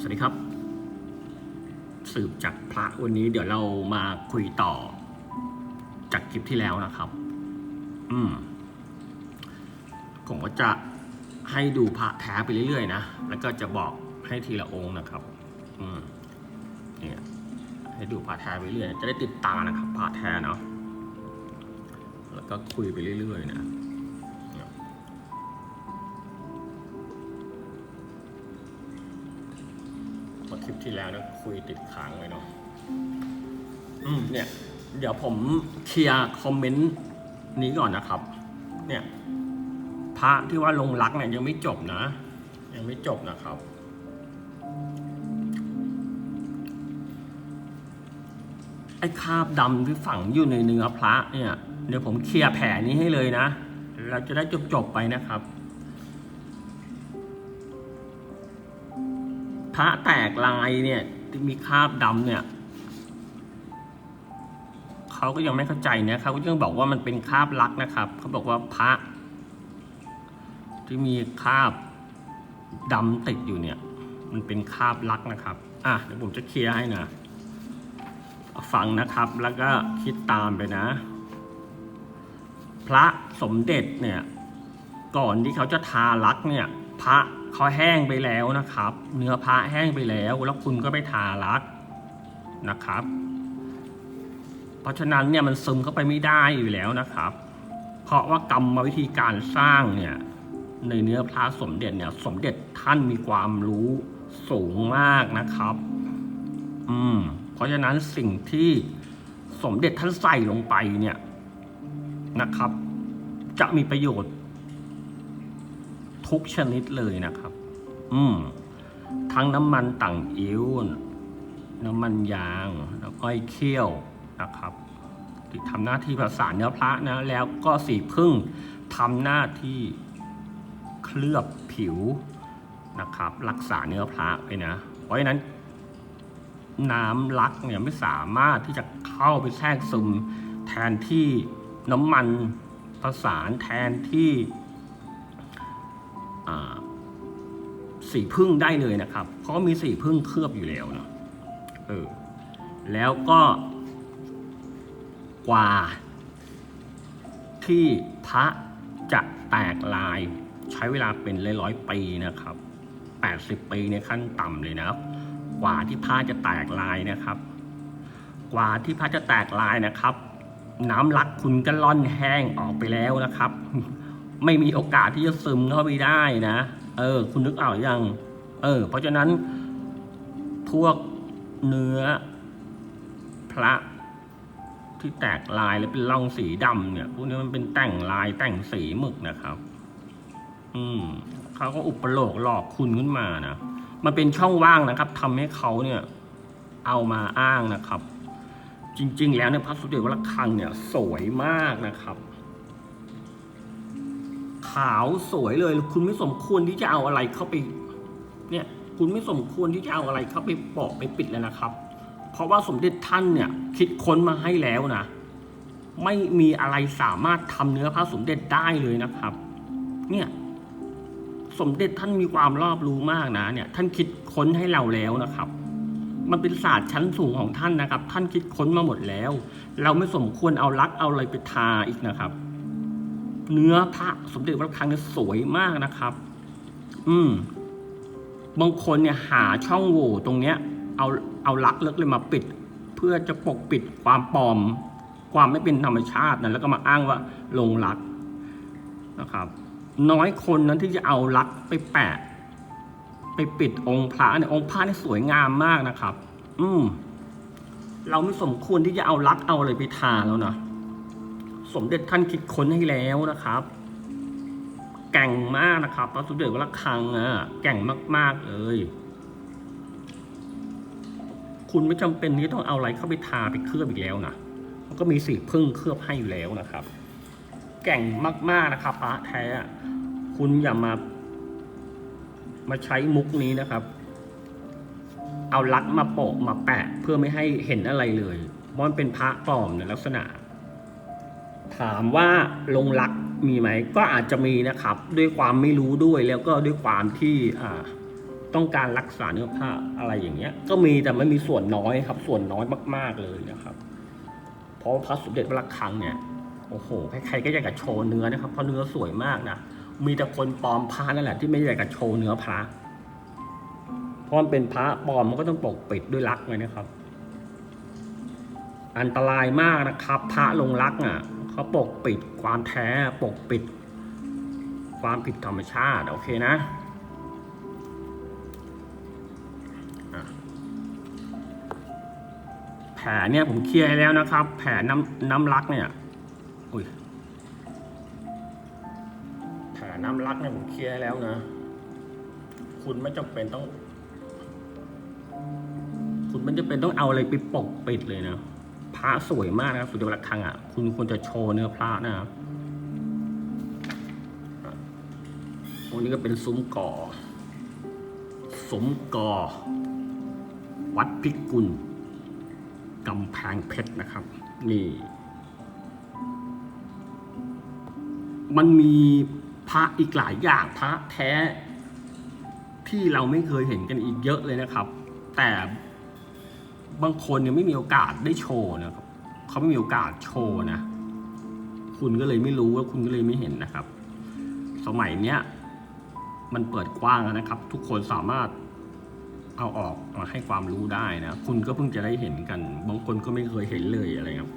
สวัสดีครับ สืบจากพระวันนี้เดี๋ยวเรามาคุยต่อ จากคลิปที่แล้วนะครับ อืม ผมก็จะให้ดูพระแท้ไปเรื่อยๆนะ แล้วก็จะบอกให้ทีละองค์นะครับ อืม เนี่ย ให้ดูพระแท้ไปเรื่อย จะได้ติดตานะครับพระแท้เนาะ แล้วก็คุยไปเรื่อยๆนะ ที่แล้วเนี่ยคุยติดค้างเลยเนาะอืมเนี่ย เดี๋ยวผมเคลียร์คอมเมนต์นี้ก่อนนะครับ เนี่ย พระที่ว่าลงรักเนี่ยยังไม่จบนะ ยังไม่จบนะครับ ไอ้คราบดำที่ฝังอยู่ในเนื้อพระเนี่ย เดี๋ยวผมเคลียร์แผลนี้ให้เลยนะ เราจะได้จบๆไปนะครับ ระแตกลายเนี่ยที่มีคราบดำเนี่ยเขาก็ยังไม่เข้าใจนะเขาก็ยังบอกว่ามันเป็นคราบลักนะครับเขาบอกว่าพระ ที่มีคราบดำติดอยู่เนี่ย มันเป็นคราบลักนะครับ อะเดี๋ยวผมจะเคลียร์ให้นะฟังนะครับแล้วก็คิดตามไปนะ พระสมเด็จเนี่ย ก่อนที่เขาจะทาลักเนี่ย พระ เขาแห้งไปแล้วนะครับ เนื้อพระแห้งไปแล้ว แล้วคุณก็ไปทาลักนะครับ เพราะฉะนั้นเนี่ยมันซึมเข้าไปไม่ได้อยู่แล้วนะครับ เพราะว่ากรรมวิธีการสร้างเนี่ยในเนื้อพระสมเด็จเนี่ย สมเด็จท่านมีความรู้สูงมากนะครับ อืม เพราะฉะนั้นสิ่งที่สมเด็จท่านใส่ลงไปเนี่ยนะครับ จะมีประโยชน์ ทุกชนิดเลยนะครับ อืม ทั้งน้ำมันต่างอิ้ว น้ำมันยางแล้วก็ไอเคี่ยวนะครับที่ทำหน้าที่ประสานเนื้อพระนะ แล้วก็สีพึ่งทำหน้าที่เคลือบผิวนะครับ รักษาเนื้อพระไว้นะ เพราะฉะนั้นน้ำลักเนี่ยไม่สามารถที่จะเข้าไปแทรกซึมแทนที่น้ำมันประสานแทนที่ สีพึ่งได้เลยนะครับ เพราะมีสีพึ่งเคลือบอยู่แล้วเนาะเออแล้วก็กว่า ที่พระจะแตกลายใช้เวลาเป็นร้อยๆปีนะครับ 80 ปีในขั้นต่ำเลยนะครับ กว่าที่ผ้าจะแตกลายนะครับ กว่าที่ผ้าจะแตกลายนะครับ น้ำลักคุณก็ล่อนแห้งออกไปแล้วนะครับ ไม่มีโอกาสที่จะซึมเข้าไปได้นะ เออ คุณนึกเอายัง เออ เพราะฉะนั้นพวกเนื้อพระที่แตกลายแล้วเป็นร่องสีดำเนี่ย พวกนี้มันเป็นแต่งลายแต่งสีหมึกนะครับ อืมเขาก็อุปโลกหลอกคุณขึ้นมานะ มันเป็นช่องว่างนะครับทำให้เขาเนี่ย เอามาอ้างนะครับ จริง ๆ แล้วเนี่ยพระสุเดชวัดระฆังเนี่ย สวยมากนะครับาวสวยเลย คุณไม่สมควรที่จะเอาอะไรเข้าไป เนี่ย คุณไม่สมควรที่จะเอาอะไรเข้าไปปอกไปปิดเลยนะครับ เพราะว่าสมเด็จท่านเนี่ย คิดค้นมาให้แล้วนะ ไม่มีอะไรสามารถทำเนื้อพระสมเด็จได้เลยนะครับ เนี่ย สมเด็จท่านมีความรอบรู้มากนะ เนี่ย ท่านคิดค้นให้เราแล้วนะครับมันเป็นศาสตร์ชั้นสูงของท่านนะครับ ท่านคิดค้นมาหมดแล้ว เราไม่สมควรเอาลักเอาอะไรไปทาอีกนะครับ เนื้อพระสมเด็จพระคลังเนี่ยสวยมากนะครับ อืม บางคนเนี่ยหาช่องโหว่ตรงเนี้ย เอาเอาลักเลิกเลยมาปิด เพื่อจะปกปิดความปลอม ความไม่เป็นธรรมชาตินะแล้วก็มาอ้างว่าลงลักนะครับ น้อยคนนั้นที่จะเอาลักไปแปะ ไปปิดองค์พระเนี่ยองค์พระเนี่ยสวยงามมากนะครับ อืม เราไม่สมควรที่จะเอาลักเอาอะไรไปทาแล้วนะ สมเด็จท่านคิดค้นให้แล้วนะครับแก่งมากนะครับพระสมเด็จวัดระฆังอะแก่งมาก ๆ เลย คุณไม่จำเป็นที่ต้องเอาอะไรเข้าไปทาไปเคลือบอีกแล้วนะมันก็มีสีพึ่งเคลือบให้อยู่แล้วนะครับ แก่งมาก ๆ นะครับพระแท้ คุณอย่ามา มาใช้มุกนี้นะครับ เอาลักมาโปะมาแปะเพื่อไม่ให้เห็นอะไรเลยมันเป็นพระปลอมในลักษณะ ถามว่าลงลักมีไหมก็อาจจะมีนะครับ ด้วยความไม่รู้ด้วยแล้วก็ด้วยความที่ต้องการรักษาเนื้อผ้าอะไรอย่างเงี้ย ก็มีแต่ไม่มีส่วนน้อยครับ ส่วนน้อยมาก ๆเลยนะครับ เพราะพระสมเด็จพระคลังเนี่ยโอ้โหใครๆก็อยากจะโชว์เนื้อนะครับเพราะเนื้อสวยมากนะมีแต่คนปลอมพระนั่นแหละที่ไม่อยากจะโชว์เนื้อพระเพราะมันเป็นพระปลอมมันก็ต้องปกปิดด้วยลักไว้นะครับ อันตรายมากนะครับ พระลงลักอะ เขาปกปิดความแท้ปกปิด ความผิดธรรมชาติ โอเคนะแผลเนี่ยผมเคลียร์ให้แล้วนะครับ แผลน้ำน้ำลักเนี่ยอุ้ยแผลน้ำลักเนี่ยผมเคลียร์ให้แล้วนะ คุณไม่จำเป็นต้อง คุณไม่จำเป็นต้องเอาอะไรไปปกปิดเลยนะ พระสวยมากนะครับสุดยอดระฆังอะ คุณควรจะโชว์เนื้อพระนะครับอะตรงนี้ก็เป็นซุ้มก่อซุ้มก่อ วัดพิกุลกำแพงเพชรนะครับ นี่ มันมีพระอีกหลายอย่างพระแท้ที่เราไม่เคยเห็นกันอีกเยอะเลยนะครับ แต่ บางคนเนี่ยไม่มีโอกาสได้โชว์นะครับเขาไม่มีโอกาสโชว์นะ คุณก็เลยไม่รู้ว่าคุณก็เลยไม่เห็นนะครับ สมัยเนี้ยมันเปิดกว้างแล้วนะครับ ทุกคนสามารถเอาออกมาให้ความรู้ได้นะ คุณก็เพิ่งจะได้เห็นกัน บางคนก็ไม่เคยเห็นเลยอะไรครับ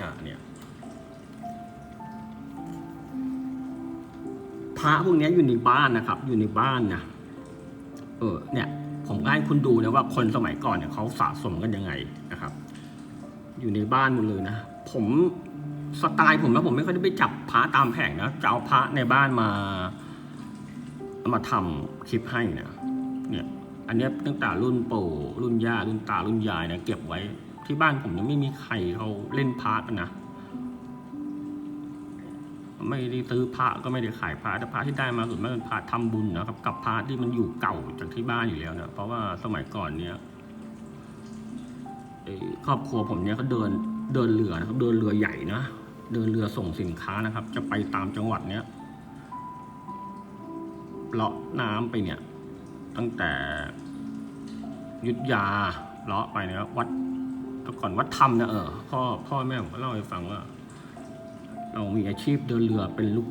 อ่าเนี่ยพระพวกนี้อยู่ในบ้านนะครับ อยู่ในบ้านนะเออเนี่ย ผมก็ให้คุณดูนะว่าคนสมัยก่อนเนี่ยเขาสะสมกันยังไงนะครับ อยู่ในบ้านหมดเลยนะ ผมสไตล์ผมนะผมไม่ค่อยได้ไปจับพระตามแผงนะจะเอาพระในบ้านมามาทำคลิปให้นะเนี่ย อันนี้ตั้งแต่รุ่นปู่รุ่นย่ารุ่นตารุ่นยายนะเก็บไว้ที่บ้านผมยังไม่มีใครเขาเล่นพระกันนะ ไม่ได้ซื้อพระก็ไม่ได้ขายพระแต่พระที่ได้มาส่วนมากเป็นพระทำบุญนะครับ กับพระที่มันอยู่เก่าจากที่บ้านอยู่แล้วนะเพราะว่าสมัยก่อนเนี่ยครอบครัวผมเนี่ยเขาเดินเดินเรือนะครับ เดินเรือใหญ่นะเดินเรือส่งสินค้านะครับ จะไปตามจังหวัดเนี้ยเลาะน้ำไปเนี่ย ตั้งแต่ยุทธยาเลาะไปนะครับวัดแต่ก่อนวัดธรรมนะเออพ่อพ่อแม่ผมก็เล่าให้ฟังว่า เรามีอาชีพเดินเรือเป็นลูก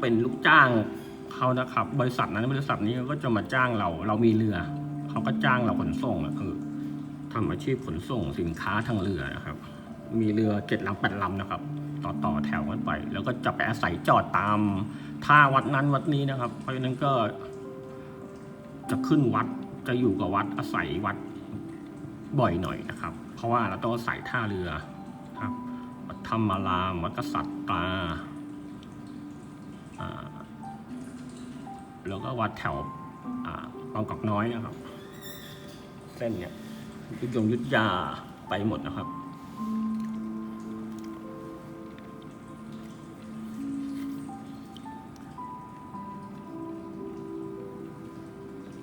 เป็นลูกจ้างเขานะครับ บริษัทนั้นบริษัทนี้ก็จะมาจ้างเรา เรามีเรือเขาก็จ้างเราขนส่งอะคือทำอาชีพขนส่งสินค้าทางเรือนะครับ มีเรือเจ็ดลำแปดลำนะครับ ต่อต่อแถวกันไป แล้วก็จะไปอาศัยจอดตามท่าวัดนั้นวัดนี้นะครับ เพราะฉะนั้นก็ จะขึ้นวัดจะอยู่กับวัดอาศัยวัดบ่อยหน่อยนะครับ เพราะว่าเราต้องอาศัยท่าเรือ วัดธรรมารามวัดกษัตริย์ตาแล้วก็วัดแถวอ่าบางกอกน้อยนะครับ เส้นเนี่ยยุทธยงยุทธยาไปหมดนะครับ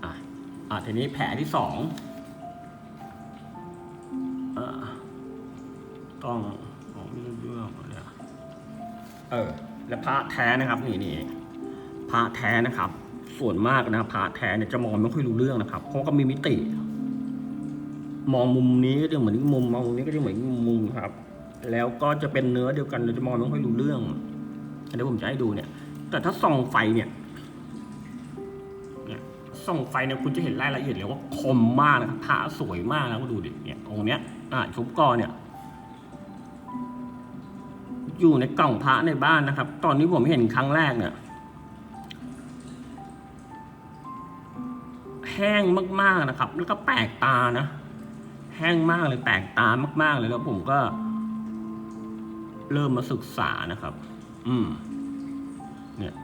อะอะทีนี้แผลที่สอง ระแท้นะครับนี่นี่พระแท้นะครับ ส่วนมากนะพระแท้เนี่ยจะมองไม่ค่อยรู้เรื่องนะครับ เพราะก็มีมิติ มองมุมนี้ก็จะเหมือนอีกมุมมองมุมนี้ก็จะเหมือนอีกมุมครับ แล้วก็จะเป็นเนื้อเดียวกันเราจะมองไม่ค่อยรู้เรื่องอันนี้ผมจะให้ดูเนี่ย แต่ถ้าส่องไฟเนี่ยเนี่ยส่องไฟเนี่ยคุณจะเห็นรายละเอียดเลยว่าคมมากนะครับพระสวยมากนะก็ดูดิเนี่ยองค์เนี้ยอ่าชุบกอเนี่ย อยู่ในกล่องพระในบ้านนะครับ ตอนนี้ผมเห็นครั้งแรกเนี่ยแห้งมากๆนะครับ แล้วก็แปลกตานะ แห้งมากเลยแปลกตามาก ๆ เลยแล้วผมก็ เริ่มมาศึกษานะครับ อืม เนี่ย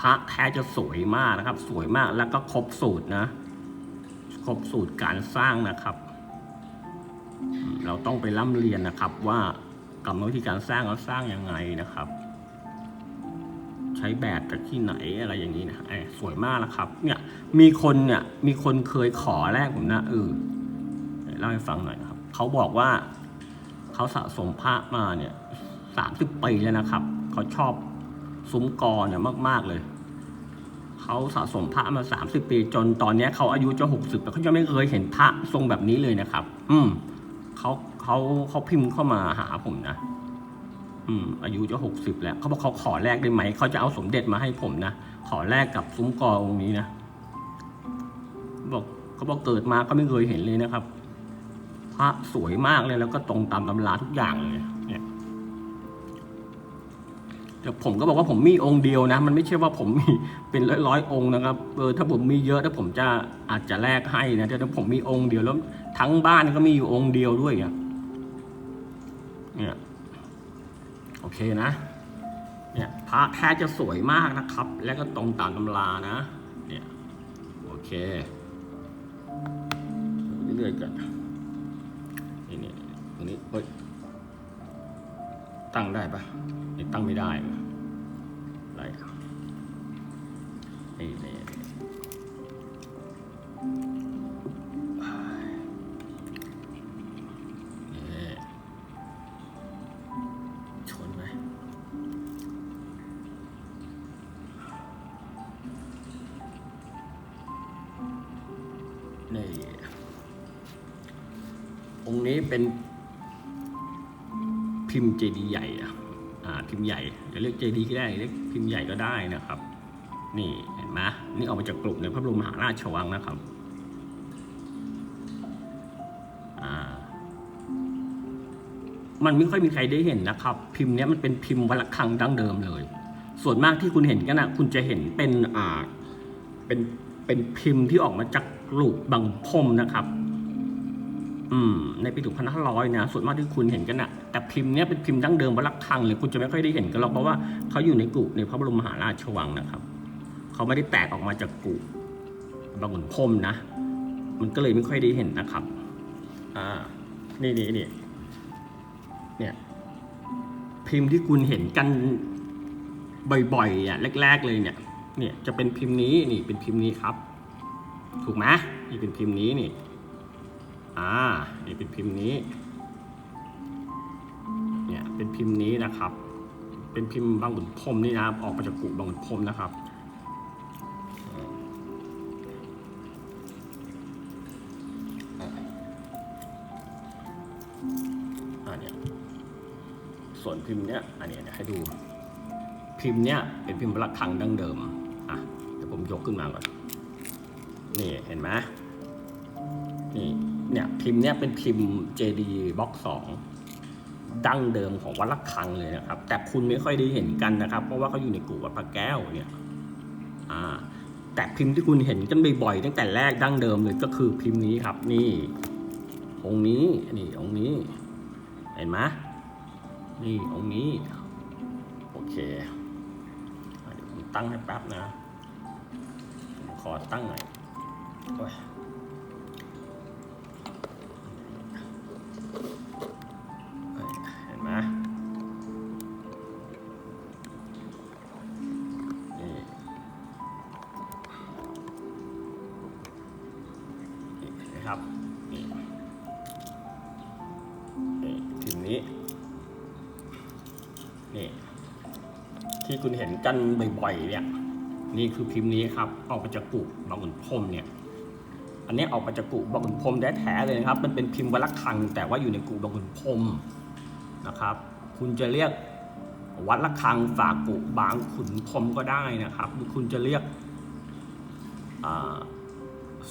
พระแท้จะสวยมากนะครับ สวยมากแล้วก็ครบสูตรนะครบสูตรการสร้างนะครับ เราต้องไปร่ำเรียนนะครับว่า กรรมวิธีการสร้างเราสร้างยังไงนะครับ ใช้แบบจากที่ไหนอะไรอย่างนี้นะสวยมากนะครับ เนี่ยมีคนเนี่ยมีคนเคยขอแรกผมนะเออเล่าให้ฟังหน่อยนะครับเขาบอกว่าเขาสะสมพระมาเนี่ยสามสิบปีแล้วนะครับเขาชอบซุ้มกอเนี่ยมาก ๆเลยเขาสะสมพระมาสามสิบปี จนตอนนี้เขาอายุจะหกสิบแต่เขายังไม่เคยเห็นพระทรงแบบนี้เลยนะครับ อืมเขา เขาเขาพิมพ์เข้ามาหาผมนะ อืม อายุจะหกสิบแล้ว เขาบอกเขาขอแลกได้ไหม เขาจะเอาสมเด็จมาให้ผมนะ ขอแลกกับซุ้มกอองค์นี้นะ บอกเขาบอกเกิดมาก็ไม่เคยเห็นเลยนะครับ พระสวยมากเลยแล้วก็ตรงตามตำราทุกอย่างเลย เนี่ยแต่ผมก็บอกว่าผมมีองค์เดียวนะ มันไม่ใช่ว่าผมมีเป็นร้อยร้อยๆองค์นะครับ เออถ้าผมมีเยอะถ้าผมจะอาจจะแลกให้นะแต่ถ้าผมมีองค์เดียวแล้วทั้งบ้านก็มีอยู่องค์เดียวด้วยอะ เนี่ยโอเคนะ เนี่ยพระแท้จะสวยมากนะครับ และก็ตรงตามตำรานะ เนี่ยโอเคเรื่อยๆกันนี่นี่ตรงนี้เฮ้ยตั้งได้ปะนี่ตั้งไม่ได้อะไรอะนี่นี่นี่นี่ นี่ องค์นี้เป็นพิมพ์เจดีย์ใหญ่อะอ่าพิมพ์ใหญ่จะเรียกเจดีย์ก็ได้เรียกพิมพ์ใหญ่ก็ได้นะครับ นี่เห็นไหมนี่ออกมาจากกลุ่มในพระบรมมหาราชวังนะครับมันไม่ค่อยมีใครได้เห็นนะครับ พิมพ์เนี้ยมันเป็นพิมพ์วัลคังดั้งเดิมเลย ส่วนมากที่คุณเห็นกันนะคุณจะเห็นเป็นอ่าเป็นเป็นพิมพ์ที่ออกมาจาก กลุบางพมนะครับ อืม ในปีถูกพันห้าร้อยนะส่วนมากที่คุณเห็นกันนะแต่พิมพ์เนี้ยเป็นพิมพ์ดั้งเดิมวัลคังเลยคุณจะไม่ค่อยได้เห็นกันหรอกเพราะว่าเขาอยู่ในกุในพระบรมมหาราชวังนะครับเขาไม่ได้แตกออกมาจากกุบางขุนพมนะ มันก็เลยไม่ค่อยได้เห็นนะครับ อ่า นี่นี่นี่เนี่ยพิมพ์ที่คุณเห็นกันบ่อยๆอะแรก ๆ เลยเนี่ย เนี่ยจะเป็นพิมพ์นี้นี่เป็นพิมพ์นี้ครับ ถูกไหมนี่เป็นพิมพ์นี้นี่ อ่า นี่เป็นพิมพ์นี้ เนี่ย เป็นพิมพ์นี้นะครับ เป็นพิมพ์บางขุนพรมนี่นะออกมาจากกุบางขุนพรมนะครับ อ่าเนี่ย ส่วนพิมพ์เนี้ย อันเนี้ยเดี๋ยวให้ดู พิมพ์เนี้ยเป็นพิมพ์ระฆังดั้งเดิม อะ เดี๋ยวผมยกขึ้นมาก่อน นี่เห็นไหมนี่เนี่ยพิมพ์เนี้ยเป็นพิมพ์ JD Box 2ดั้งเดิมของวัดระฆังเลยนะครับ แต่คุณไม่ค่อยได้เห็นกันนะครับ เพราะว่าเขาอยู่ในกู่มวัดพระแก้วเนี่ยอ่าแต่พิมพ์ที่คุณเห็นกันบ่อยๆตั้งแต่แรกดั้งเดิมเลยก็คือพิมพ์นี้ครับ นี่ องค์นี้นี่องค์นี้ เห็นไหมนี่องค์นี้ โอเคเดี๋ยวผมตั้งให้แป๊บนะขอตั้งหน่อย เห็นไหมนี่นี่เห็นไหมครับนี่นี่พิมพ์นี้ นี่ ที่คุณเห็นกันบ่อยๆเนี่ย นี่คือพิมพ์นี้ครับ ออกมาจากกุบางขุนพรมเนี่ย อันนี้ออกมาจากกุบางขุนพรมแท้ๆเลยนะครับ มันเป็นพิมพ์วัลคัง แต่ว่าอยู่ในกุบางขุนพรมนะครับ คุณจะเรียกวัดละคังฝากกุบางขุนพรมก็ได้นะครับ หรือคุณจะเรียกอ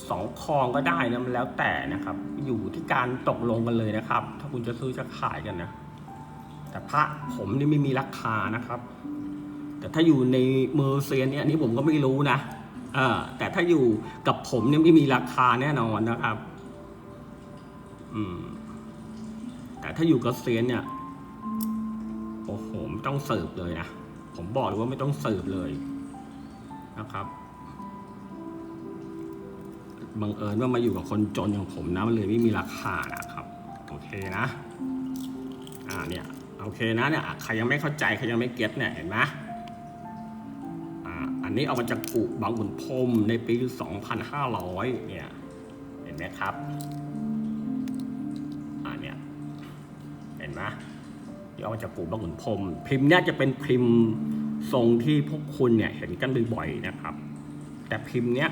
สองคลองก็ได้นะมันแล้วแต่นะครับ อยู่ที่การตกลงกันเลยนะครับ ถ้าคุณจะซื้อจะขายกันนะ แต่พระผมนี่ไม่มีราคานะครับ แต่ถ้าอยู่ในมือเซียนเนี่ยอันนี้ผมก็ไม่รู้นะ แต่ถ้าอยู่กับผมเนี่ยไม่มีราคาแน่นอนนะครับ อืม แต่ถ้าอยู่กับเซียนเนี่ย โอ้โหไม่ต้องเสิร์ฟเลยนะ ผมบอกเลยว่าไม่ต้องเสิร์ฟเลยนะครับบังเอิญว่ามาอยู่กับคนจนอย่างผมนะมันเลยไม่มีราคานะครับ โอเคนะ อ่าเนี่ย โอเคนะเนี่ยใครยังไม่เข้าใจใครยังไม่เก็ตเนี่ยเห็นไหม นี้เอามาจากกุบางขุนพรมในปี 2500 เนี่ย เห็นไหมครับ อ่าเนี่ย เห็นไหมที่เอามาจากกุบางขุนพรมพิมพ์เนี่ยจะเป็นพิมพ์ทรงที่พวกคุณเนี่ยเห็นกันบ่อยๆนะครับ แต่พิมพ์เนี้ย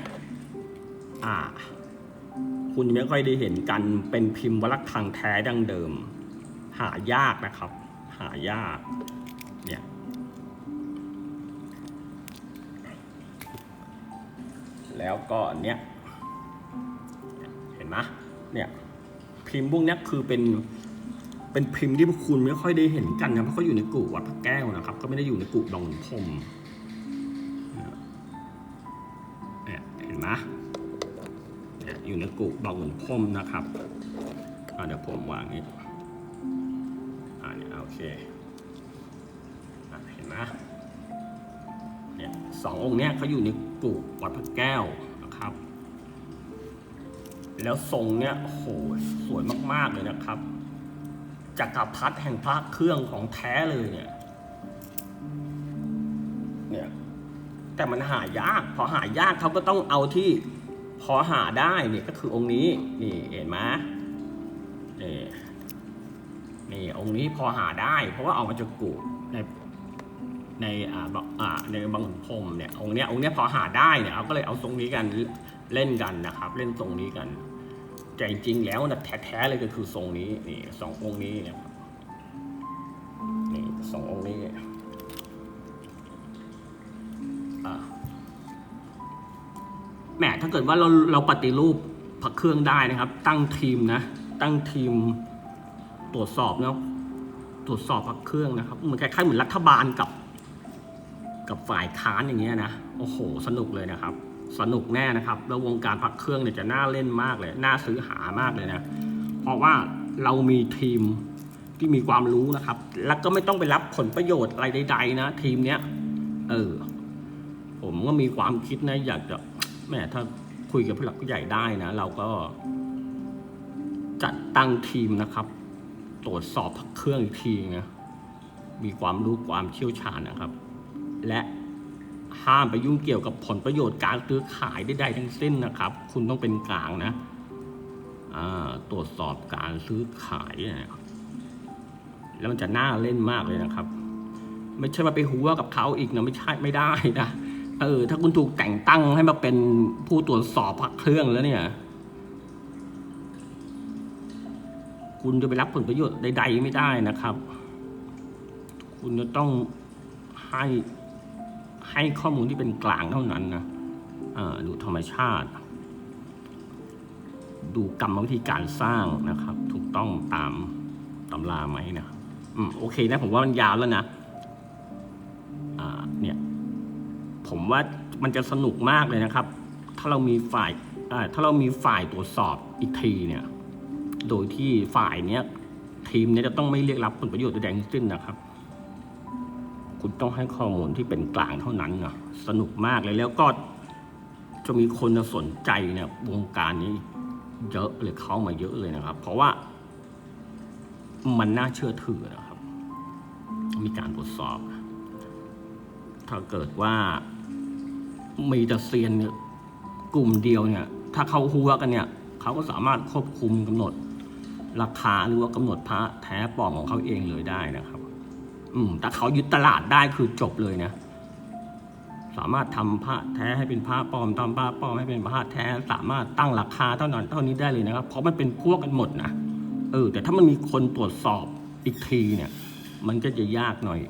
อ่า คุณไม่ค่อยได้เห็นกันเป็นพิมพ์วลักคังแท้ดั้งเดิม หายากนะครับ หายาก เนี่ย แล้วก็เนี้ยเห็นไหมเนี่ยพิมพ์พวกเนี้ยคือเป็นเป็นพิมพ์ที่พวกคุณไม่ค่อยได้เห็นกันนะเพราะเขาอยู่ในกู่วัดพระแก้วนะครับ ก็ไม่ได้อยู่ในกู่ดองพรมเนี่ยเห็นไหมเนี่ยอยู่ในกู่ดองพรมนะครับเดี๋ยวผมวางนี้อ่าเนี่ยโอเคอเห็นไหม สององค์เนี้ยเขาอยู่ในกู่มวัดพระแก้วนะครับ แล้วทรงเนี้ยโหสวยมากๆเลยนะครับจักรพรรดิแห่งพระเครื่องของแท้เลยเนี่ย เนี่ย แต่มันหายาก พอหายากเขาก็ต้องเอาที่พอหาได้เนี่ยก็คือองค์นี้ นี่เห็นไหมนี่นี่องค์นี้พอหาได้ เพราะว่าเอามาจากกูในในอ่าบ อ่าในบางขุนพรมเนี่ยองค์เนี้ยองค์เนี้ยพอหาได้เนี่ยเราก็เลยเอาทรงนี้กันเล่นกันนะครับ เล่นทรงนี้กันแต่จริงๆแล้วนะแท้ๆเลยก็คือทรงนี้นี่สององค์นี้นี่ยนี่สององค์นี้แหมถ้าเกิดว่าเราเราปฏิรูปพระเครื่องได้นะครับ ตั้งทีมนะ ตั้งทีมตรวจสอบเนาะตรวจสอบพระเครื่องนะครับเหมือนคล้ายๆเหมือนรัฐบาลกับ กับฝ่ายค้านอย่างเงี้ยนะโอ้โห สนุกเลยนะครับ สนุกแน่นะครับ แล้ววงการพักเครื่องเนี่ยจะน่าเล่นมากเลย น่าซื้อหามากเลยนะ เพราะว่าเรามีทีมที่มีความรู้นะครับ แล้วก็ไม่ต้องไปรับผลประโยชน์อะไรใด ๆ นะ ทีมเนี้ยเออ ผมก็มีความคิดนะ อยากจะแม่ถ้าคุยกับผู้หลักผู้ใหญ่ได้นะ เราก็ จัดตั้งทีมนะครับ ตรวจสอบพักเครื่องอีกทีนะมีความรู้ความเชี่ยวชาญนะครับ และห้ามไปยุ่งเกี่ยวกับผลประโยชน์การซื้อขายใดๆทั้งสิ้นนะครับ คุณต้องเป็นกลางนะตรวจสอบการซื้อขายนะครับแล้วมันจะน่าเล่นมากเลยนะครับ ไม่ใช่มาไปหัวกับเขาอีกนะไม่ใช่ไม่ได้นะเออ ถ้าคุณถูกแต่งตั้งให้มาเป็นผู้ตรวจสอบพักเครื่องแล้วเนี่ย คุณจะไปรับผลประโยชน์ใด ๆ ไม่ได้นะครับ คุณจะต้องให้ ให้ข้อมูลที่เป็นกลางเท่านั้นนะดูธรรมชาติ ดูกรรมวิธีการสร้างนะครับ ถูกต้องตามตำราไหมนะอืมโอเคนะ ผมว่ามันยาวแล้วนะอ่าเนี่ย ผมว่ามันจะสนุกมากเลยนะครับ ถ้าเรามีฝ่ายถ้าเรามีฝ่ายตรวจสอบอีกทีเนี่ย โดยที่ฝ่ายเนี้ยทีมเนี้ยจะต้องไม่เรียกรับผลประโยชน์ใดๆทั้งสิ้นนะครับ คุณต้องให้ข้อมูลที่เป็นกลางเท่านั้นเนาะสนุกมากเลยแล้วก็จะมีคนสนใจเนี่ยวงการนี้ เยอะเลยเข้ามาเยอะเลยนะครับ เพราะว่ามันน่าเชื่อถือนะครับ มีการตรวจสอบ ถ้าเกิดว่ามีแต่เซียนกลุ่มเดียวเนี่ย ถ้าเขาหัวกันเนี่ยเขาก็สามารถควบคุมกำหนดราคาหรือว่ากำหนดพระแท้ปลอมของเขาเองเลยได้นะครับ อืมแต่เขายึดตลาดได้คือจบเลยนะ สามารถทำพระแท้ให้เป็นพระปลอมทำพระปลอมให้เป็นพระแท้ สามารถตั้งราคาเท่านั้นเท่านี้ได้เลยนะครับ เพราะมันเป็นพวกกันหมดนะ เออ แต่ถ้ามันมีคนตรวจสอบอีกทีเนี่ย มันก็จะยากหน่อย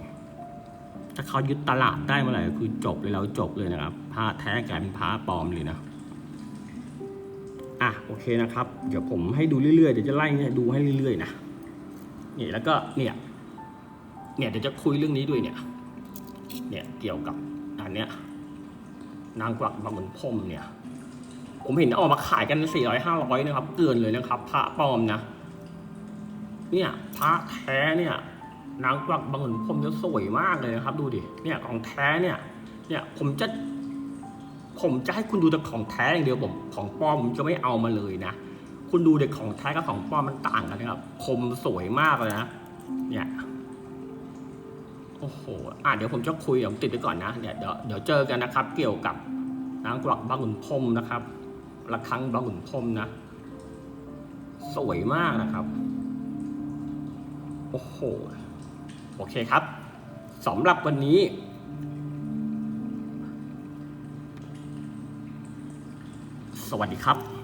ถ้าเขายึดตลาดได้เมื่อไหร่คือจบเลยเราจบเลยนะครับพระแท้กลายเป็นพระปลอมเลยนะอะโอเคนะครับ เดี๋ยวผมให้ดูเรื่อยๆ เดี๋ยวจะไล่ดูให้เรื่อยๆนะนี่แล้วก็เนี่ย เนี่ยเดี๋ยวจะคุยเรื่องนี้ด้วยเนี่ย เนี่ยเกี่ยวกับอันเนี้ยนางกวักบางขุนพรมเนี่ย ผมเห็นออกมาขายกันสี่ร้อยห้าร้อยนะครับ เกินเลยนะครับ พระปลอมนะ เนี่ยพระแท้เนี่ยนางกวักบางขุนพรหมจะสวยมากเลยนะครับ ดูดิ เนี่ยของแท้เนี่ย เนี่ยผมจะ ผมจะให้คุณดูแต่ของแท้อย่างเดียวผมของปลอมผมจะไม่เอามาเลยนะ คุณดูเด็กของแท้กับของปลอมมันต่างกันนะครับ คมสวยมากเลยนะ เนี่ย โอ้โหอะเดี๋ยวผมจะคุยอยวผมติดไปก่อนนะ เดี๋ยวเดี๋ยวเจอกันนะครับ เกี่ยวกับนางกวักบางขุนพรมนะครับระฆังบางขุนพรมนะ สวยมากนะครับ โอ้โห โอเคครับสำหรับวันนี้ สวัสดีครับ